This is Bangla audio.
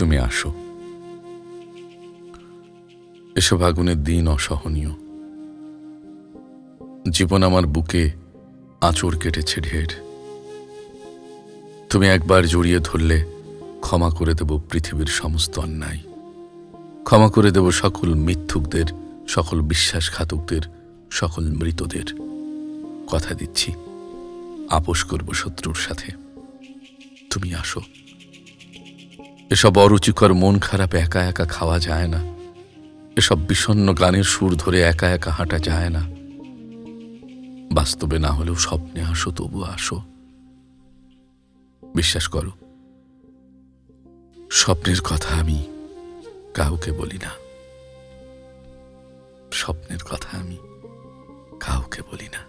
তুমি আসো। এসব আগুনের দিন অসহনীয়। জীবন আমার বুকে আঁচড় কেটেছে ঢের। তুমি একবার জড়িয়ে ধরলে ক্ষমা করে দেব পৃথিবীর সমস্ত অন্যায়। ক্ষমা করে দেব সকল মিথ্যুকদের, সকল বিশ্বাসঘাতকদের, সকল মৃতদের। কথা দিচ্ছি, আপোষ করব শত্রুর সাথে। তুমি আসো। এসব অরুচিকর মন খারাপ একা একা খাওয়া যায় না। এসব বিষণ্ণ গানের সুর ধরে একা একা হাঁটা যায় না। বাস্তবে না হলেও স্বপ্নে আসো, তবু আসো। বিশ্বাস করো, স্বপ্নের কথা আমি কাউকে বলি না। স্বপ্নের কথা আমি কাউকে বলি না।